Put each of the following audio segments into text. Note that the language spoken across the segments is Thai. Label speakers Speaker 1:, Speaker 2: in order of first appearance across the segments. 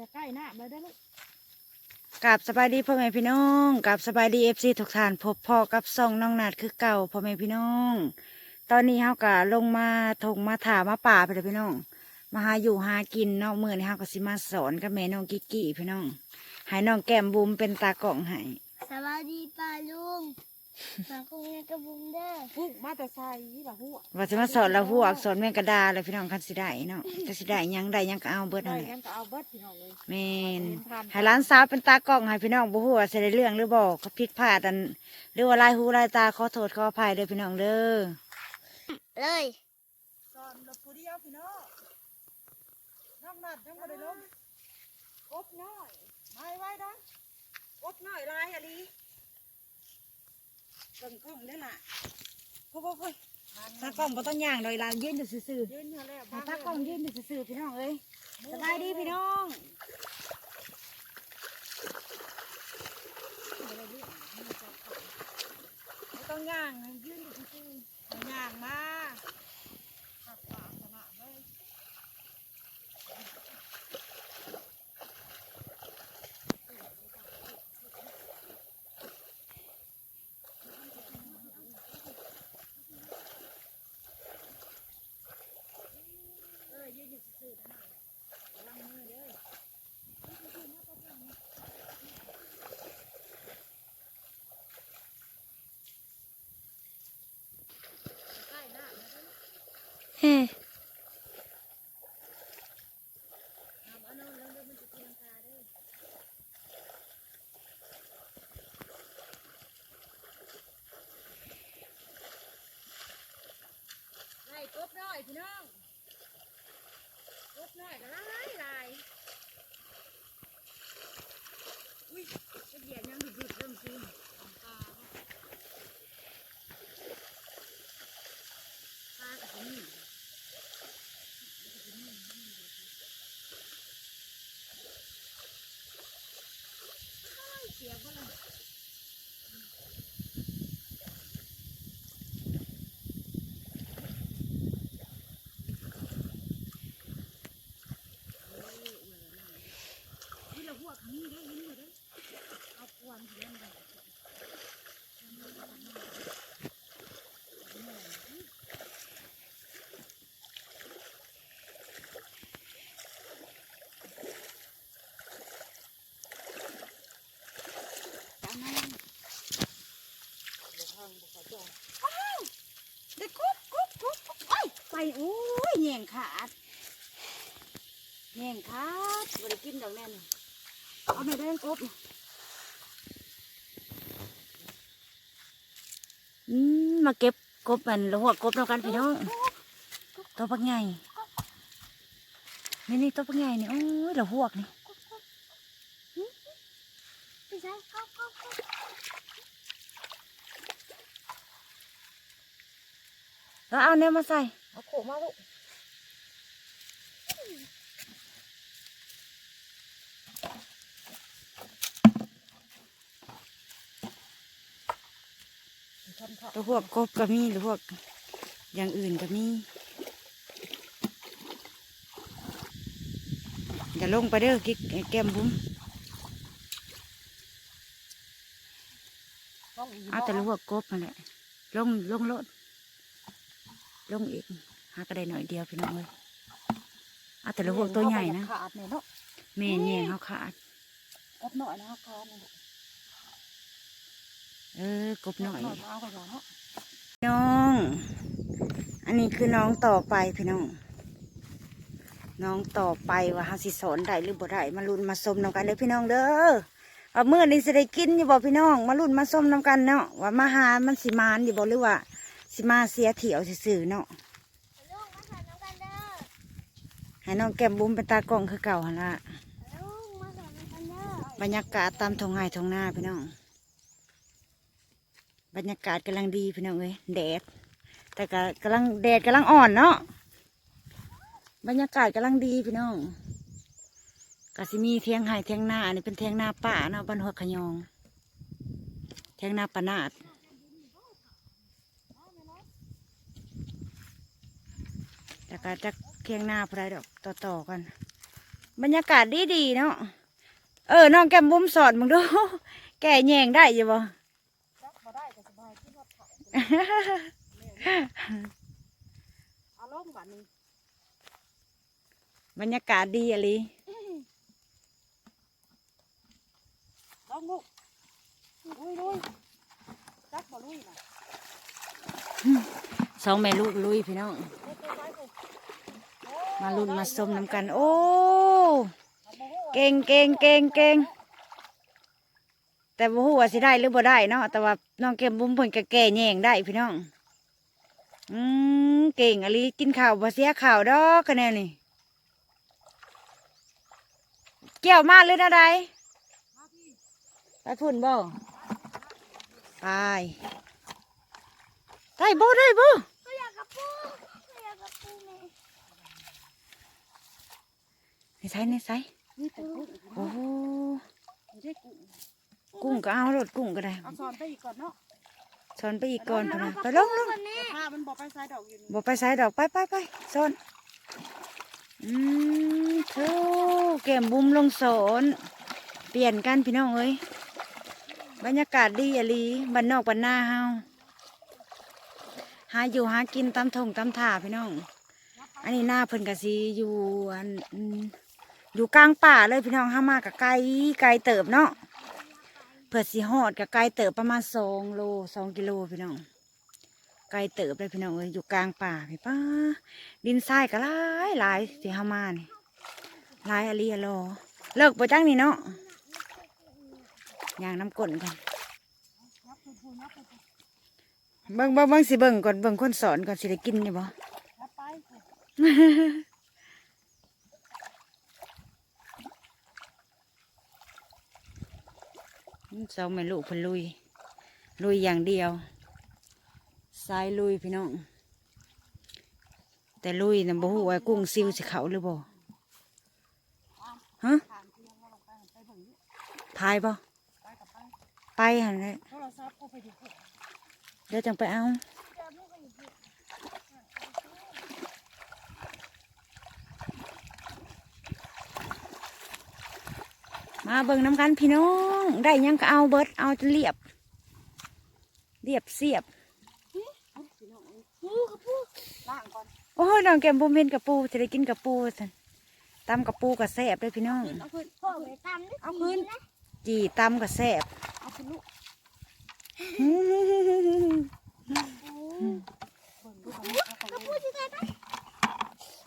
Speaker 1: อย่าใกล้หน้ามาได้ลูก
Speaker 2: กับสบายดีพ่อแม่พี่น้องกับสบายดีเอฟซีทุกท่านพบพ่อกับซองน้องนาดคือเก่าพ่อแม่พี่น้อง ตอนนี้เฮากะลงมาทงมาถามาป่าไปเลยพี่น้อง มาหาอยู่หากินเนอกเมื่อนี้เฮาก็สิมาสอนกับแม่น้องกิกกี้พี่น้องให้น้องแก้มบุมเป็นตากล่องให้
Speaker 3: สวัสดีป้าลุง มาคุยกับบุมเด้อ
Speaker 1: พุกมาแต่ใส่ละหัว
Speaker 2: ว่าสิมาสอนเราพวกสอนแม่งกระดาเลยพี่น้องคันสิได้เนาะจะสิได้หยังได้หยังก็เอาเบิด
Speaker 1: ได้
Speaker 2: นั่นแหละ
Speaker 1: งั้นก็เอาเบิดพี่น้องเลย
Speaker 2: แม่น
Speaker 1: เห็นผ่าน
Speaker 2: ให้ร้านสาวเป็นตากล้องให้พี่น้องบ่ฮู้ว่าสิได้เรื่องหรือบ่เขาผิดพลาดอันหรือว่าลายหูลายตาขอโทษขออภัยเด้อพี่น้องเด้อ
Speaker 3: เลย
Speaker 1: สอนรถผู้เดียวพี่น้องน้องนัดยังไม่ได้ลงกบน้อยไม่ไว้ดังกบน้อยลายอะลี เบิ่งกล้องได้อล่ะโอ้โหโอ้ย
Speaker 2: ตากล้องบ่ต้องย่างดอกลายืนอยู่ซื่อ
Speaker 1: ยืนอยู่แล้ว
Speaker 2: ๆให้ตากล้องยืนอยู่ซื่อๆพี่น้องเอ้ยสบายดีพี่น้อง
Speaker 1: ไม่ต้องย่างให้ยืนอยู่ซื่อๆให้ย่างมาขับปากขนาดเลย
Speaker 3: เฮ้
Speaker 1: ไล่กบน้อยพี่น้องกบน้อยก็ลายลายอุ้ยจะเหยียดยังดิบๆเริ่มกินปลาปลากับนี่เสียก็เลย นี่เราพวกนี้ได้ยินอยู่ได้เอาความเสียงไป
Speaker 2: ได้กบกบกบกบไอ้ยไปโอ้ยแย่ง ขาดแย่งขาดบ่ได้กินดอกแน่นเอาไม่ได้กบอืมมาเก็บกบมันแล้วหัวกบแล้วกันพี่น้องตัวปักใหญ่นี่นี่ตัวปักใหญ่นี่โอ้ยเราหวกนี่แล้วเอาเนี่ยมาใส่
Speaker 1: เอาโขมาลูก
Speaker 2: ตัวพวกกบก็มีหรือพวกอย่างอื่นก็มีอย่าลงไปเด้อกิ๊กแก้มบุ้ม
Speaker 1: ต้องอี
Speaker 2: เอาแต่ละพวกกบมาแหละลงลงรถลงอีกหากระไดหน่อยเดียวพี่น้องเลยเอาแต่ละพวกตัวใหญ่นะ
Speaker 1: ขาดเนี่ยเนาะ
Speaker 2: แม่แย่งเขาขาด
Speaker 1: กบหน่อยนะขาดเนี่ย
Speaker 2: เออกบหน่อย
Speaker 1: น้อ
Speaker 2: ง อันนี้คือน้องต่อไปพี่น้อง น้องต่อไปว่าเฮาสิสอนได้หรือบ่ได้มาลุ้นมาสมนำกันเลยพี่น้องเด้อว่ามื้อนี้สิได้กินอยู่บ่พี่น้อง มาลุ้นมาสมนำกันเนาะว่ามาหามันสิมานอยู่บ่หรือว่าสิมาเสียเที่ยวซื่อๆเนาะ
Speaker 3: ลุงมาสอนน้ำกันเด้อ
Speaker 2: ให้น้องแก้มบุ้มเป็นตากล้องคือเก่าหั่นละ
Speaker 3: ลุงมาสอนน้ำกันเด้อบ
Speaker 2: รรยากาศตามทงไห้ทงหน้าพี่น้อง บรรยากาศกำลังดีพี่น้องเอ้ยแดด แต่ก็กำลังแดดกำลังอ่อนเนาะบรรยากาศกำลังดีพี่น้องก็สิมีเทียงไห้เทียงหน้าอันนี้เป็นเทียงหน้าป่าเนาะบ้านหัวขยอง เทียงหน้าปะนาดแต่ก็จะเทียงหน้าพไรดอกต่อๆกัน บรรยากาศดีดีเนาะเออน้องแก้มบุ้มสอนมึงดู แก่แยงได้ยู่บ่
Speaker 1: จักบ่ได้ก็สบายที่รถไถ เอาลงบัดนี้
Speaker 2: บรรยากาศดีอะลี
Speaker 1: ลงลูกลุยลุยจักบ่ลุยน่ะ
Speaker 2: สองแม่ลูกลุยพี่น้อง
Speaker 1: เฮ็ดไปไว้ลูกโอ้
Speaker 2: มาลุ้นมาส้มน้ำกัน โอ้
Speaker 1: เอาบ่ฮู้ว่า
Speaker 2: เก่งเก่งเก่งเก่ง แต่บ่ฮู้ว่าสิได้หรือบ่ได้เนาะแต่ว่าน้องแก้มบุ้มเพิ่นก็แก่แยงได้พี่น้องอืมเก่งอะลีกินข้าวบ่เสียข้าวดอกคะแนนนี่เกี่ยวมาเลยนะใด
Speaker 1: มาพี่
Speaker 2: ไปพุ่นบ่ไปได้บ่ได้บ่
Speaker 3: ก็อยากกระปูก็อยากกระปูแม่
Speaker 2: ในไสในไส
Speaker 1: นี่แต่กุ้ง
Speaker 2: โอ้โห
Speaker 1: กุ้ง
Speaker 2: กุ้งก็เอารถกุ้งก็ได้
Speaker 1: เอาสอนไปอีกก่อนเนาะ
Speaker 2: สอนไปอีกก่อนพุ่นนะไปลงลง
Speaker 3: คนนี้
Speaker 1: แต่ผ้ามันบ่ไปใส่ดอกอยู่นี่
Speaker 2: บอกไปใส่ดอกไปไปไปสอนอืมโธ่เก็มบุ้มลงสอนเปลี่ยนกันพี่น้องเอ้ยบรรยากาศดีอะลีบ้านนอกบ้านนาเฮาหาอยู่หากินตามทงตามท่าพี่น้อง อันนี้หน้าเพิ่นกะสีอยู่อันอืมอยู่กลางป่าเลยพี่น้องห้ามากับไกลไกลเติบเนาะ เผื่อสีหอดกับไกลเติบประมาณสองโลสองกิโลพี่น้องไกลเติบเลยพี่น้องเอ้ยอยู่กลางป่าพี่ป้าดินทรายก็หลายหลายที่ห้ามานี่หลายอะลีอะลอเลิกไปจังนี่เนาะย่างน้ำกลนกันเบิ่งเบิ่งเบิ่งสิเบิ่งก่อนเบิ่งคนสอนก่อนสิได้กินนี่บ่
Speaker 1: รับไป
Speaker 2: เจ้าแม่ลูกเพิ่นลุย ลุยอย่างเดียวสายลุยพี่น้อง แต่ลุยนะบ่ฮู้ว่ากุ้งซิวสิเขาหรือบ่ฮะ
Speaker 1: ผ่านเพียงว่าลงไปไปเบิ่งอยู่
Speaker 2: พายบ่
Speaker 1: ไป
Speaker 2: หันแหละ
Speaker 1: โทรศัพท์กูไปอยู่พุ่น
Speaker 2: เดี๋ยวจังไปเอา มาเบิ่งน้ำกันพี่น้อง ได้หยังก็เอาเบิดเอาจนเรียบ เรียบเสียบ
Speaker 1: พี่น้องเอ้ย
Speaker 3: ปูกระปู
Speaker 1: ล้างก่อน
Speaker 2: โอ้ยน้องแก้มบุมเห็นกับปูจะได้กินกับปูสันตำกับปูกับแซ่บเลยพี่น้อง
Speaker 1: เอาขึ้น
Speaker 3: พ่อไปตามนึก
Speaker 1: เอาคืน
Speaker 2: จีตำกับแซ่บ
Speaker 1: เอาขึ้นลูกเบิ่งดูก่อนนะเอาก่อนเลย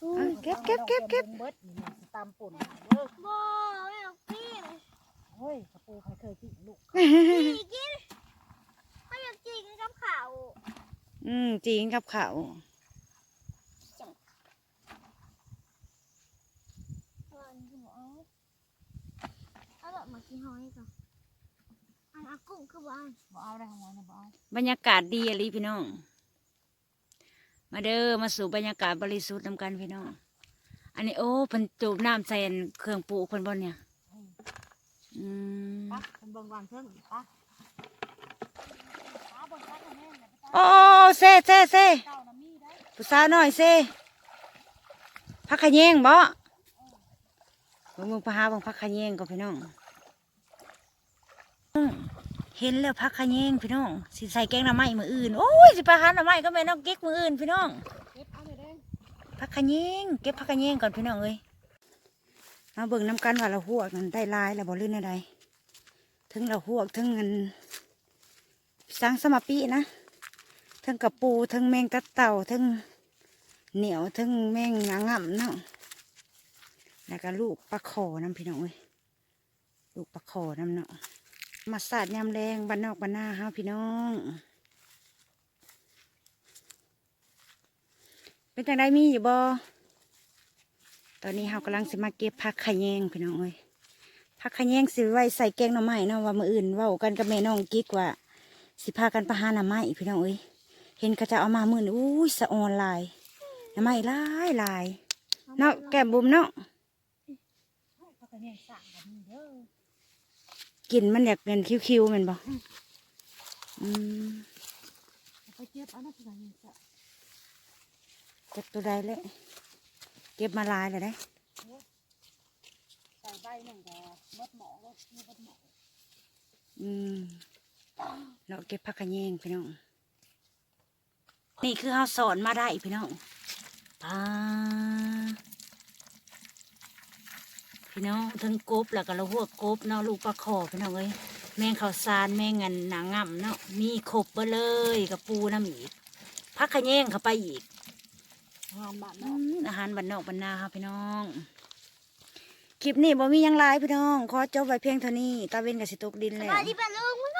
Speaker 2: เอาเก็บเก็บเก็บเก็บ
Speaker 1: เบิดนี่สิตามป่นเด้อ
Speaker 3: บ่ไม่เอากิน
Speaker 1: เฮ้ยกระปูใครเคยกินลูก
Speaker 3: จีกินไม่อยากจีกินกับข้าว
Speaker 2: อืมจีนกับข้าว
Speaker 3: ตอนหัวเอาเอาแบบมากินหอยก่อนอันอากุ้งคือบ้าน
Speaker 1: บ่เอาได้ของมันบ่เอา
Speaker 2: บรรยากาศดีอะลีพี่น้อง มาเด้อมาสู่บรรยากาศบริสุทธิ์นำกันพี่น้อง อันนี้โอ้เพิ่นจูบน้ำใส่อันเครื่องปลูกเพิ่นบนเนี่ย อืม
Speaker 1: ปะเป็นเบิ่งวางเครื่องปะปะเบิ่งปะกันแม่เนี่ยไปตาม
Speaker 2: โอ้เซ่เซ่เซ่
Speaker 1: เจ้าน้ำมีได้
Speaker 2: ผู้สาวน้อยเซ่พักขะแยงบ่เบิ่งเบิ่งพาหาเบิ่งพักขะแยงก็พี่น้องอืมเห็นแล้วพักขะแยงพี่น้องสิใส่แกงหน่อไม้มืออื่นโอ้ยสิไปหาหน่อไม้ก็แม่น้องกิ๊กมืออื่นพี่น้อง
Speaker 1: เก็บเอาเลยเด้
Speaker 2: พักขะแยงเก็บพักขะแยงก่อนพี่น้องเอ้ย มาเบิ่งน้ำกันว่าเราหวกมันได้ลายแล้วบ่ลื่นอะไรถึงเราหวกถึงเงินสังสมาปีนะถึงกระปูถึงแมงตะเต่าถึงเหนียวถึงแมงงางำเนาะแล้วก็ลูกปลาขอน้ำพี่น้องเอ้ยลูกปลาขอน้ำเนาะมาสาดยำแรงบ้านนอกบ้านหน้าฮะพี่น้อง เป็นจังไดมีอยู่บ่ ตอนนี้เรากำลังสิมาเก็บผักขะแยงพี่น้องเอ้ยผักขะแยงสิไว้ใส่แกงหน่อไม้เนาะว่ามื้ออื่นเว้ากันกับแม่น้องกิ๊กว่า สิพากันไปหาหน่อไม้พี่น้องเอ้ยเห็นเขาจะเอามามื้อนี้อุ้ยสะออนหลายหน่อไม้หลายหลายเนาะแก้มบุ๋มเนาะ
Speaker 1: พักกันเนี่ยสั่งแบบนี้เด้อ
Speaker 2: กินมันอยากเป็นคิ้วๆแมันบ่อืม
Speaker 1: เอาไปเก็บเอานะพักกันเนี่ยสั่ง
Speaker 2: จักตัวใดเลย เก็บมาหลายเลยได้
Speaker 1: กล้หนึ่งก็มดหมอก็มีมดหมอ
Speaker 2: อืมเราเก็บผักกระเยงพี่น้อง นี่คือเขาสอนมาได้พี่น้องปาพี่น้องทั้งกบแล้วก็เราหัวกบเนาะลูกปลาคอพี่น้องเอ้ยแมงข้าวสารแมงเงินหนังง่ำเนาะมีครบเบอเลยกับปูน้ำอีกผักกระเยงเข้าไปอีก
Speaker 1: งานบ้าน
Speaker 2: อื
Speaker 1: เนาะ
Speaker 2: มอาหารบ้านนอกบ้านนาครับพี่น้อง คลิปนี้บ่มีหยังหลายพี่น้อง ขอจบไว้เพียงเท่านี้ ตาเวนกับสิตกดินแล้ว
Speaker 3: มาที่ปลาลูกมั้ง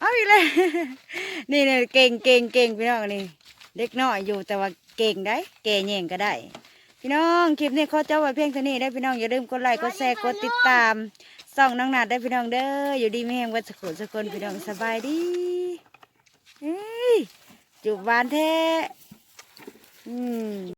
Speaker 2: เอาอีกเลยนี่เนี่ยเก่งเก่งเก่งพี่น้องนี่ เด็กน้อยอยู่แต่ว่าเก่งได้ เก่งแย่งก็ได้ พี่น้องคลิปนี้ขอจบไว้เพียงเท่านี้ได้อพี่น้องอย่าลืมกดไลค์กดแชร์กดติดตาม ส่องน้องนาดได้พี่น้องเด้ออยู่ดีไม่แห้งวัดสกุลสกุลพี่น้องสบายดีจูบหวานแท้อืม